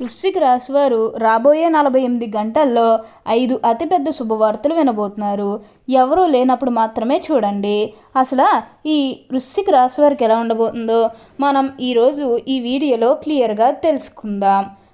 వృశ్చిక రాశి వారు రాబోయే నలభై ఎనిమిది గంటల్లో ఐదు అతిపెద్ద శుభవార్తలు వినబోతున్నారు. ఎవరూ లేనప్పుడు మాత్రమే చూడండి. అసలు ఈ వృశ్చిక రాశి వారికి ఎలా ఉండబోతుందో మనం ఈరోజు ఈ వీడియోలో క్లియర్గా తెలుసుకుందాం.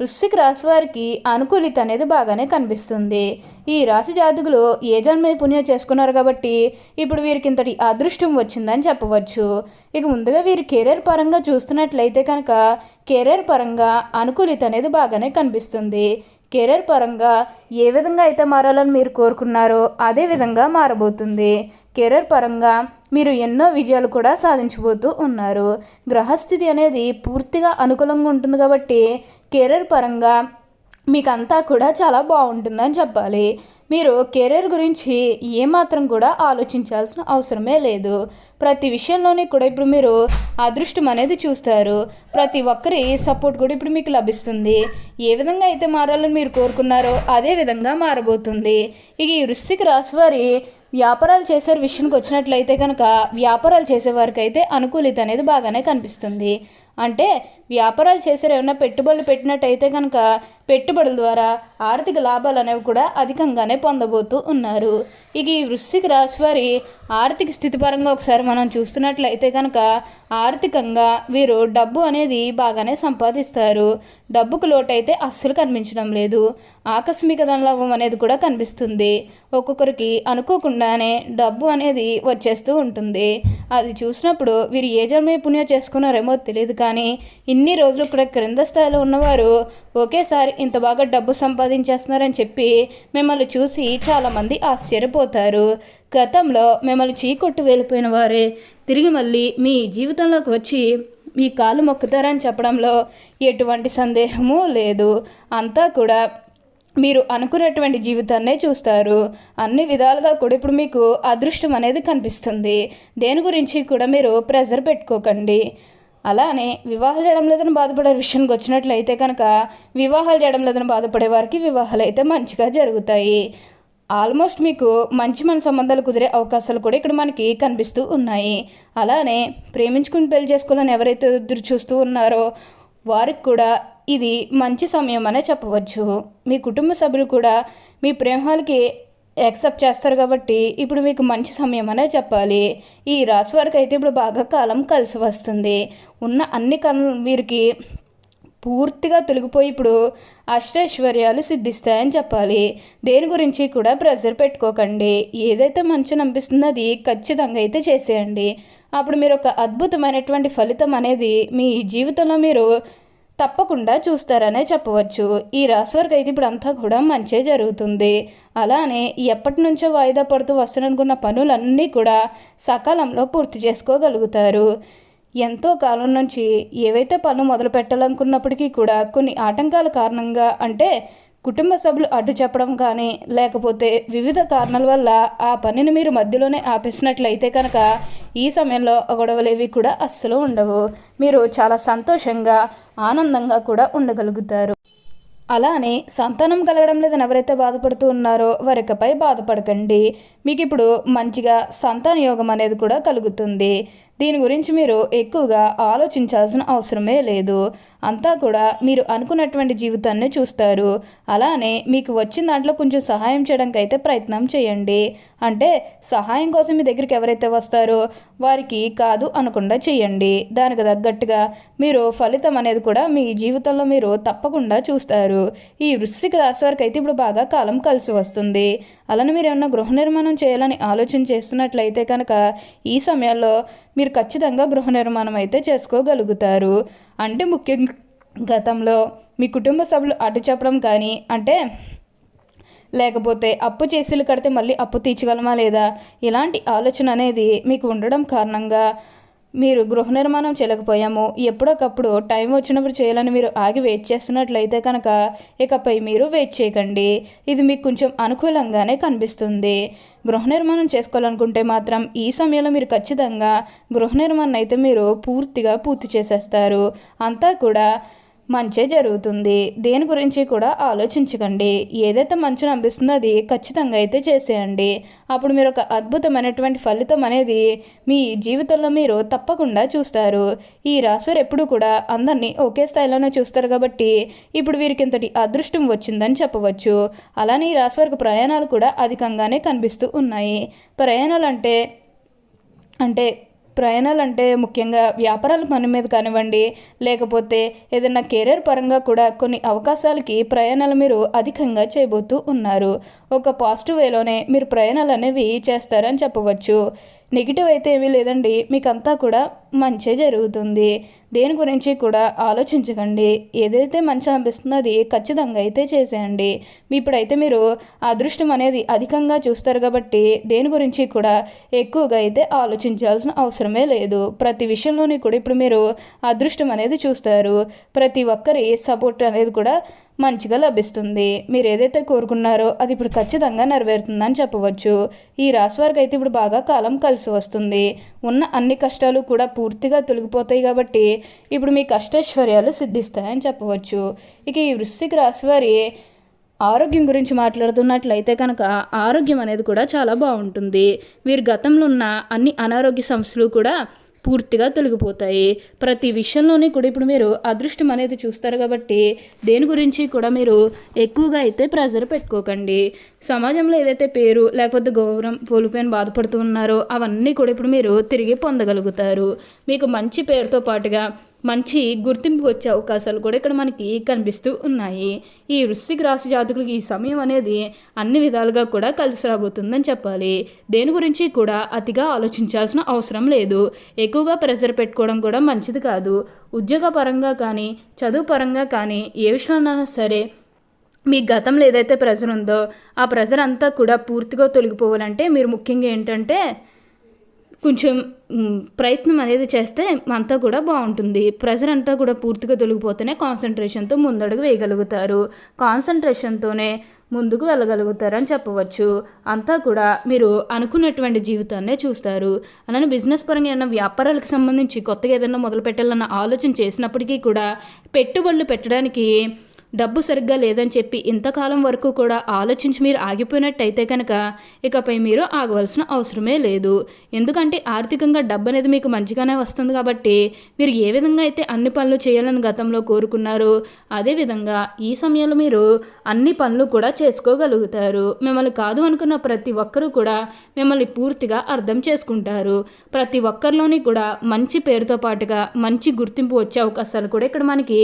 వృశ్చిక రాశి వారికి అనుకూలిత అనేది బాగానే కనిపిస్తుంది. ఈ రాశి జాతకులు ఏ జన్మ పుణ్యం చేసుకున్నారు కాబట్టి ఇప్పుడు వీరికి ఇంతటి అదృష్టం వచ్చిందని చెప్పవచ్చు. ఇక ముందుగా వీరి కెరీర్ పరంగా చూస్తున్నట్లయితే కనుక కెరీర్ పరంగా అనుకూలిత అనేది బాగానే కనిపిస్తుంది. కెరీర్ పరంగా ఏ విధంగా అయితే మారాలని మీరు కోరుకున్నారో అదే విధంగా మారబోతుంది. కెరీర్ పరంగా మీరు ఎన్నో విజయాలు కూడా సాధించబోతూ ఉన్నారు. గ్రహస్థితి అనేది పూర్తిగా అనుకూలంగా ఉంటుంది కాబట్టి కెరీర్ పరంగా మీకంతా కూడా చాలా బాగుంటుందని చెప్పాలి. మీరు కెరీర్ గురించి ఏమాత్రం కూడా ఆలోచించాల్సిన అవసరమే లేదు. ప్రతి విషయంలోని కూడా ఇప్పుడు మీరు అదృష్టం అనేది చూస్తారు. ప్రతి ఒక్కరి సపోర్ట్ కూడా ఇప్పుడు మీకు లభిస్తుంది. ఏ విధంగా అయితే మారాలని మీరు కోరుకున్నారో అదే విధంగా మారబోతుంది. ఇక ఈ వృశ్చిక రాశి వారి వ్యాపారాలు చేసే విషయానికి వచ్చినట్లయితే కనుక వ్యాపారాలు చేసేవారికి అయితే అనుకూలిత అనేది బాగానే కనిపిస్తుంది. అంటే వ్యాపారాలు చేసారు ఏమైనా పెట్టుబడులు పెట్టినట్టయితే కనుక పెట్టుబడుల ద్వారా ఆర్థిక లాభాలు అనేవి కూడా అధికంగానే పొందబోతూ ఉన్నారు. ఇక ఈ వృశ్చిక రాశి వారి ఆర్థిక స్థితి పరంగా ఒకసారి మనం చూస్తున్నట్లయితే కనుక ఆర్థికంగా వీరు డబ్బు అనేది బాగానే సంపాదిస్తారు. డబ్బుకు లోటైతే అస్సలు కనిపించడం లేదు. ఆకస్మిక ధనలాభం అనేది కూడా కనిపిస్తుంది. ఒక్కొక్కరికి అనుకోకుండానే డబ్బు అనేది వచ్చేస్తూ ఉంటుంది. అది చూసినప్పుడు వీరు ఏ జన్మే పుణ్యం చేసుకున్నారేమో తెలియదు కానీ ఇన్ని ఇన్ని రోజులు కూడా క్రింద స్థాయిలో ఉన్నవారు ఒకేసారి ఇంత బాగా డబ్బు సంపాదించేస్తున్నారని చెప్పి మిమ్మల్ని చూసి చాలామంది ఆశ్చర్యపోతారు. గతంలో మిమ్మల్ని చీకొట్టు వెళ్ళిపోయిన వారే. తిరిగి మళ్ళీ మీ జీవితంలోకి వచ్చి మీ కాలు మొక్కుతారని చెప్పడంలో ఎటువంటి సందేహము లేదు. అంతా కూడా మీరు అనుకున్నటువంటి జీవితాన్నే చూస్తారు. అన్ని విధాలుగా కూడా ఇప్పుడు మీకు అదృష్టం అనేది కనిపిస్తుంది. దేని గురించి కూడా మీరు ప్రెజర్ పెట్టుకోకండి. అలానే వివాహాలు చేయడం లేదని బాధపడే విషయానికి వచ్చినట్లయితే కనుక వివాహాలు చేయడం లేదని బాధపడే వారికి వివాహాలు అయితే మంచిగా జరుగుతాయి. ఆల్మోస్ట్ మీకు మంచి మన సంబంధాలు కుదిరే అవకాశాలు కూడా ఇక్కడ మనకి కనిపిస్తూ ఉన్నాయి. అలానే ప్రేమించుకుని పెళ్ళి చేసుకోవాలని ఎవరైతే ఎదురు చూస్తూ ఉన్నారో వారికి కూడా ఇది మంచి సమయం అనే చెప్పవచ్చు. మీ కుటుంబ సభ్యులు కూడా మీ ప్రేమాలకి యాక్సెప్ట్ చేస్తారు కాబట్టి ఇప్పుడు మీకు మంచి సమయం అనే చెప్పాలి. ఈ రాశి వారికి అయితే ఇప్పుడు బాగా కాలం కలిసి వస్తుంది. ఉన్న అన్ని కళ వీరికి పూర్తిగా తొలగిపోయి ఇప్పుడు అష్టైశ్వర్యాలు సిద్ధిస్తాయని చెప్పాలి. దేని గురించి కూడా ప్రెజర్ పెట్టుకోకండి. ఏదైతే మంచి అనిపిస్తుందో అది ఖచ్చితంగా అయితే చేసేయండి. అప్పుడు మీరు ఒక అద్భుతమైనటువంటి ఫలితం అనేది మీ జీవితంలో మీరు తప్పకుండా చూస్తారనే చెప్పవచ్చు. ఈ రాశి వారికి అయితే ఇప్పుడు అంతా కూడా మంచే జరుగుతుంది. అలానే ఎప్పటి నుంచో వాయిదా పడుతూ వస్తున్ననుకున్న పనులన్నీ కూడా సకాలంలో పూర్తి చేసుకోగలుగుతారు. ఎంతో కాలం నుంచి ఏవైతే పనులు మొదలు పెట్టాలనుకున్నప్పటికీ కూడా కొన్ని ఆటంకాల కారణంగా అంటే కుటుంబ సభ్యులు అడ్డు చెప్పడం కానీ లేకపోతే వివిధ కారణాల వల్ల ఆ పనిని మీరు మధ్యలోనే ఆపేసినట్లయితే కనుక ఈ సమయంలో గొడవలేవి కూడా అస్సలు ఉండవు. మీరు చాలా సంతోషంగా ఆనందంగా కూడా ఉండగలుగుతారు. అలానే సంతానం కలగడం లేదని ఎవరైతే బాధపడుతూ ఉన్నారో వారికపై బాధపడకండి. మీకు ఇప్పుడు మంచిగా సంతాన యోగం అనేది కూడా కలుగుతుంది. దీని గురించి మీరు ఎక్కువగా ఆలోచించాల్సిన అవసరమే లేదు. అంతా కూడా మీరు అనుకున్నటువంటి జీవితాన్ని చూస్తారు. అలానే మీకు వచ్చిన దాంట్లో కొంచెం సహాయం చేయడానికి అయితే ప్రయత్నం చేయండి. అంటే సహాయం కోసం మీ దగ్గరికి ఎవరైతే వస్తారో వారికి కాదు అనకుండా చేయండి. దానికి తగ్గట్టుగా మీరు ఫలితం అనేది కూడా మీ జీవితంలో మీరు తప్పకుండా చూస్తారు. ఈ వృశ్చిక రాశి వారికి అయితే ఇప్పుడు బాగా కాలం కలిసి వస్తుంది. అలానే మీరు ఏమన్నా గృహ నిర్మాణం చేయాలని ఆలోచన చేస్తున్నట్లయితే కనుక ఈ సమయంలో మీరు ఖచ్చితంగా గృహ నిర్మాణం అయితే చేసుకోగలుగుతారు. అంటే ముఖ్యంగా గతంలో మీ కుటుంబ సభ్యులు అడ్డు చెప్పడం కానీ అంటే లేకపోతే అప్పు చేసిలు కడితే మళ్ళీ అప్పు తీర్చగలమా లేదా? ఇలాంటి ఆలోచన అనేది మీకు ఉండడం కారణంగా మీరు గృహ నిర్మాణం చేయలేకపోయాము. ఎప్పుడొకప్పుడు టైం వచ్చినప్పుడు చేయాలని మీరు ఆగి వెయిట్ చేస్తున్నట్లయితే కనుక ఇకపై మీరు వెయిట్ చేయకండి. ఇది మీకు కొంచెం అనుకూలంగానే కనిపిస్తుంది. గృహ నిర్మాణం చేసుకోవాలనుకుంటే మాత్రం ఈ సమయంలో మీరు ఖచ్చితంగా గృహ నిర్మాణం అయితే మీరు పూర్తిగా పూర్తి చేసేస్తారు. అంతా కూడా మంచే జరుగుతుంది. దేని గురించి కూడా ఆలోచించకండి. ఏదైతే మంచిని అనిపిస్తుందో అది ఖచ్చితంగా అయితే చేసేయండి. అప్పుడు మీరు ఒక అద్భుతమైనటువంటి ఫలితం అనేది మీ జీవితంలో మీరు తప్పకుండా చూస్తారు. ఈ రాశివారు ఎప్పుడు కూడా అందరినీ ఒకే స్థాయిలోనే చూస్తారు కాబట్టి ఇప్పుడు వీరికి ఇంతటి అదృష్టం వచ్చిందని చెప్పవచ్చు. అలానే ఈ రాశివారికి ప్రయాణాలు కూడా అధికంగానే కనిపిస్తూ ఉన్నాయి. ప్రయాణాలు అంటే అంటే ప్రయాణాలు అంటే ముఖ్యంగా వ్యాపారాల పని మీద కానివ్వండి లేకపోతే ఏదైనా కెరీర్ పరంగా కూడా కొన్ని అవకాశాలకి ప్రయాణాలు మీరు అధికంగా చేయబోతూ ఉన్నారు. ఒక పాజిటివ్ వేలోనే మీరు ప్రయాణాలు అనేవి చేస్తారని చెప్పవచ్చు. నెగిటివ్ అయితే ఏమీ లేదండి. మీకంతా కూడా మంచే జరుగుతుంది. దేని గురించి కూడా ఆలోచించకండి. ఏదైతే మంచి అనిపిస్తుందో అది ఖచ్చితంగా అయితే చేసేయండి. ఇప్పుడైతే మీరు అదృష్టం అనేది అధికంగా చూస్తారు కాబట్టి దేని గురించి కూడా ఎక్కువగా అయితే ఆలోచించాల్సిన అవసరమే లేదు. ప్రతి విషయంలోని కూడా ఇప్పుడు మీరు అదృష్టం అనేది చూస్తారు. ప్రతి ఒక్కరి సపోర్ట్ అనేది కూడా మంచిగా లభిస్తుంది. మీరు ఏదైతే కోరుకున్నారో అది ఇప్పుడు ఖచ్చితంగా నెరవేరుతుందని చెప్పవచ్చు. ఈ రాశి వారికి అయితే ఇప్పుడు బాగా కాలం కలిసి వస్తుంది. ఉన్న అన్ని కష్టాలు కూడా పూర్తిగా తొలగిపోతాయి కాబట్టి ఇప్పుడు మీ కష్టైశ్వర్యాలు సిద్ధిస్తాయని చెప్పవచ్చు. ఇక ఈ వృశ్చిక రాశి వారి ఆరోగ్యం గురించి మాట్లాడుతున్నట్లయితే కనుక ఆరోగ్యం అనేది కూడా చాలా బాగుంటుంది. వీరి గతంలో ఉన్న అన్ని అనారోగ్య సమస్యలు కూడా పూర్తిగా తొలగిపోతాయి. ప్రతి విషయంలోనే కూడా ఇప్పుడు మీరు అదృష్టం అనేది చూస్తారు కాబట్టి దేని గురించి కూడా మీరు ఎక్కువగా అయితే ప్రెజర్ పెట్టుకోకండి. సమాజంలో ఏదైతే పేరు లేకపోతే గౌరవం కోల్పోయిన బాధపడుతూ ఉన్నారో అవన్నీ కూడా ఇప్పుడు మీరు తిరిగి పొందగలుగుతారు. మీకు మంచి పేరుతో పాటుగా మంచి గుర్తింపు వచ్చే అవకాశాలు కూడా ఇక్కడ మనకి కనిపిస్తూ ఉన్నాయి. ఈ వృశ్చిక రాశి జాతకులకి ఈ సమయం అనేది అన్ని విధాలుగా కూడా కలిసి రాబోతుందని చెప్పాలి. దేని గురించి కూడా అతిగా ఆలోచించాల్సిన అవసరం లేదు. ఎక్కువగా ప్రెషర్ పెట్టుకోవడం కూడా మంచిది కాదు. ఉద్యోగ పరంగా కానీ చదువు పరంగా కానీ ఏ విషయంలో సరే మీ గతంలో ఏదైతే ప్రెజర్ ఉందో ఆ ప్రెజర్ అంతా కూడా పూర్తిగా తొలగిపోవాలంటే మీరు ముఖ్యంగా ఏంటంటే కొంచెం ప్రయత్నం అనేది చేస్తే అంతా కూడా బాగుంటుంది. ప్రెజర్ అంతా కూడా పూర్తిగా తొలగిపోతేనే కాన్సన్ట్రేషన్తో ముందడుగు వేయగలుగుతారు. కాన్సన్ట్రేషన్తోనే ముందుకు వెళ్ళగలుగుతారని చెప్పవచ్చు. అంతా కూడా మీరు అనుకున్నటువంటి జీవితాన్నే చూస్తారు. అలానే బిజినెస్ పరంగా ఏమైనా వ్యాపారాలకు సంబంధించి కొత్తగా ఏదైనా మొదలు పెట్టాలన్న ఆలోచన చేసినప్పటికీ కూడా పెట్టుబడులు పెట్టడానికి డబ్బు సరిగ్గా లేదని చెప్పి ఇంతకాలం వరకు కూడా ఆలోచించి మీరు ఆగిపోయినట్టయితే కనుక ఇకపై మీరు ఆగవలసిన అవసరమే లేదు. ఎందుకంటే ఆర్థికంగా డబ్బు అనేది మీకు మంచిగానే వస్తుంది కాబట్టి మీరు ఏ విధంగా అయితే అన్ని పనులు చేయాలని గతంలో కోరుకున్నారో అదేవిధంగా ఈ సమయంలో మీరు అన్ని పనులు కూడా చేసుకోగలుగుతారు. మిమ్మల్ని కాదు అనుకున్న ప్రతి ఒక్కరూ కూడా మిమ్మల్ని పూర్తిగా అర్థం చేసుకుంటారు. ప్రతి ఒక్కరిలోని కూడా మంచి పేరుతో పాటుగా మంచి గుర్తింపు వచ్చే అవకాశాలు కూడా ఇక్కడ మనకి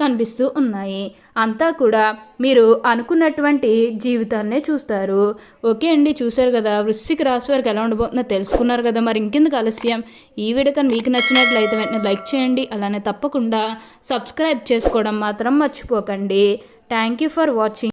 కనిపిస్తూ ఉన్నాయి. అంతా కూడా మీరు అనుకున్నటువంటి జీవితాన్నే చూస్తారు. ఓకే అండి చూశారు కదా వృశ్చిక రాశి వారికి ఎలా ఉండబోతుందో తెలుసుకున్నారు కదా మరి ఇంకెందుకు ఆలస్యం? ఈ వీడియో కానీ మీకు నచ్చినట్లయితే వెంటనే లైక్ చేయండి అలానే తప్పకుండా సబ్స్క్రైబ్ చేసుకోవడం మాత్రం మర్చిపోకండి. Thank you for watching.